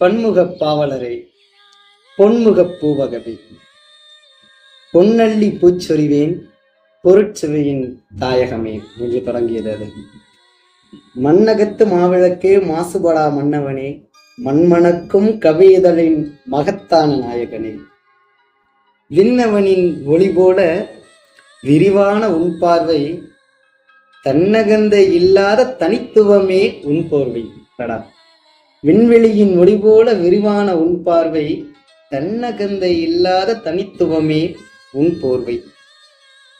பன்முகப் பாவலரே பொன்முகப் பூவகவே. பொன்னள்ளி பூச்சொரிவேன் பொருட்சுவையின் தாயகமே என்று தொடங்கியது அது. மண்ணகத்து மாவிளக்கே மாசுபடா மன்னவனே மண்மணக்கும் கவியதழின் மகத்தான நாயகனே. விண்ணவனின் ஒளி போல விரிவான உன் பார்வை தன்னகந்த இல்லாத தனித்துவமே உன் போர்வை படா. விண்வெளியின் ஒளி போல விரிவான உன் பார்வை தன்னகந்தை இல்லாத தனித்துவமே உன் போர்வை.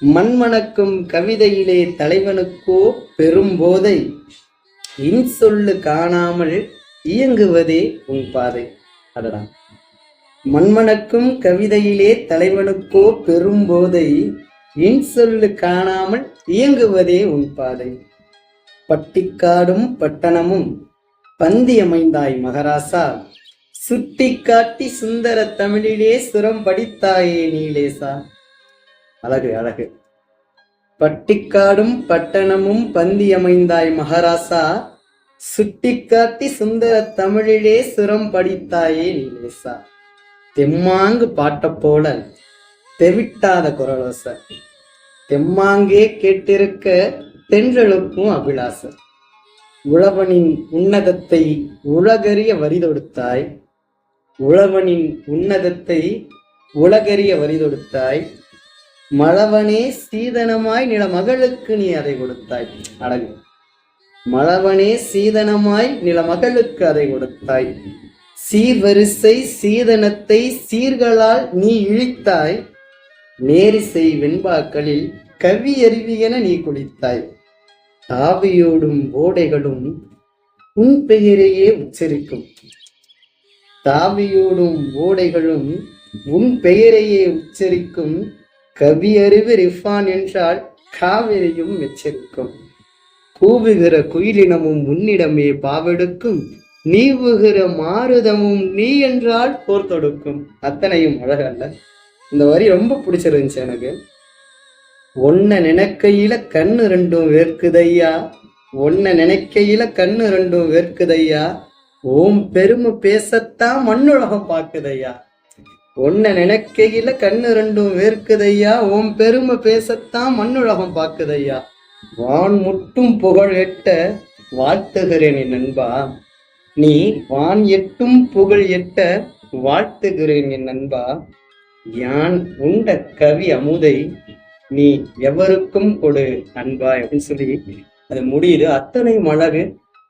மண்மணக்கும் கவிதையிலே தலைவனுக்கோ பெரும்போதை இன்சொல்லு காணாமல் இயங்குவதே உன் பாதை. அதடா மண்மணக்கும் கவிதையிலே தலைவனுக்கோ பெரும்போதை இன்சொல்லு காணாமல் இயங்குவதே உன் பாதை. பட்டிக்காடும் பட்டணமும் பந்தி அமைந்தாய் மகராசா. சுட்டி காட்டி சுந்தர தமிழிலே சுரம் படித்தாயே நீலேசா. அழகு அழகு. பட்டிக்காடும் பட்டணமும் பந்தி அமைந்தாய் மகாராசா. சுட்டிக்காட்டி சுந்தர தமிழிலே சுரம் படித்தாயே நீலேசா. தெம்மாங்கு பாட்ட போல தெவிட்டாத குரலோச தெம்மாங்கே கேட்டிருக்க தென்றெழுப்பும் அபிலாசர். உழவனின் உன்னதத்தை உலகறிய வரிதொடுத்தாய். உழவனின் உன்னதத்தை உலகறிய வரிதொடுத்தாய். மழவனே சீதனமாய் நில மகளுக்கு நீ அதை கொடுத்தாய். அடங்கு. மழவனே சீதனமாய் நில மகளுக்கு அதை கொடுத்தாய். சீர்வரிசை சீதனத்தை சீர்களால் நீ இழித்தாய். நேரிசை வெண்பாக்களில் கவி என நீ குளித்தாய். தாவியோடும் ஓடைகளும் உன் பெயரையே உச்சரிக்கும். தாவியோடும் ஓடைகளும் உன் பெயரையே உச்சரிக்கும். கவி அறிவு ரிஃபான் என்றால் காவிரியும் எச்சரிக்கும் கூவுகிற குயிலினமும் உன்னிடமே பாவெடுக்கும். நீவுகிற மாருதமும் நீ என்றால் போர் தொடுக்கும். அத்தனையும் அழகல்ல. இந்த வரி ரொம்ப பிடிச்சிருந்துச்சு எனக்கு. ஒன்ன நினைக்கையில கண்ணு ரெண்டும் வேர்க்குதையா? ஒன்ன நினைக்கையில கண்ணு ரெண்டும் வேர்க்குதையா? ஓம் பெருமை பேசத்தான் மண்ணுலகம் பாக்குதையா ஒன்ன நினைக்கையில கண்ணு ரெண்டும் வேர்க்குதையா? ஓம் பெருமை பேசத்தான் மண்ணுலகம் பாக்குதையா வான் முட்டும் புகழ் எட்ட வாழ்த்துகிறேன் என் நண்பா. நீ வான் எட்டும் புகழ் எட்ட வாழ்த்துகிறேன் என் நண்பா. யான் உண்ட கவி அமுதை நீ எவருக்கும் கொடு அன்பா அப்படின்னு சொல்லி அது முடியுது. அத்தனையும் அழகு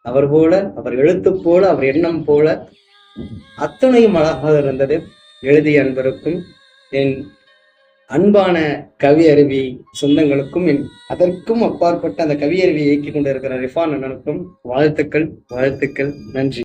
அவர் போல அவர் எழுத்து போல அவர் எண்ணம் போல அத்தனையும் அழகாக இருந்தது. எழுதிய அன்பருக்கும் என் அன்பான கவி அருவி சொந்தங்களுக்கும் என் அதற்கும் அப்பாற்பட்ட அந்த கவி அருவியை இயக்கி கொண்டிருக்கிற ரிஃபான் அண்ணனுக்கும் வாழ்த்துக்கள் வாழ்த்துக்கள் நன்றி.